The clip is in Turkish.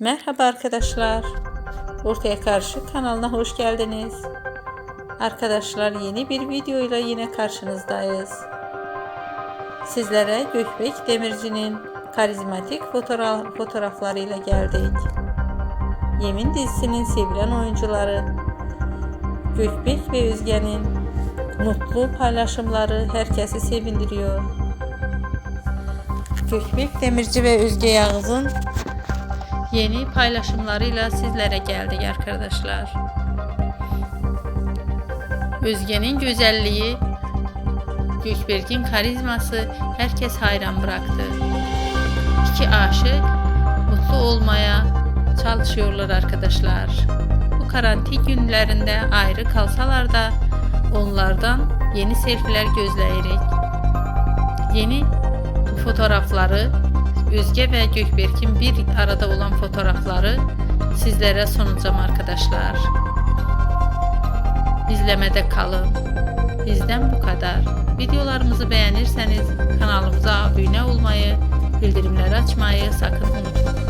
Merhaba arkadaşlar. Ortaya Karşı kanalına hoş geldiniz. Arkadaşlar yeni bir videoyla yine karşınızdayız. Sizlere Gökbek Demirci'nin karizmatik fotoğraf, fotoğraflarıyla geldik. Yemin dizisinin sevilen oyuncuları Gökbek ve Özge'nin mutlu paylaşımları herkesi sevindiriyor. Gökbek Demirci ve Özge Yağız'ın yeni paylaşımlarıyla sizlere geldik arkadaşlar. Özge'nin güzelliği, Gökberk'in karizması herkes hayran bıraktı. İki aşık mutlu olmaya çalışıyorlar arkadaşlar. Bu karantin günlerinde ayrı kalsalar da onlardan yeni selfiler gözleyerek yeni fotoğrafları Özge ve Gökberk'in bir arada olan fotoğrafları sizlere sunacağım arkadaşlar. İzlemede kalın. Bizden bu kadar. Videolarımızı beğenirseniz kanalımıza abone olmayı, bildirimleri açmayı sakın unutmayın.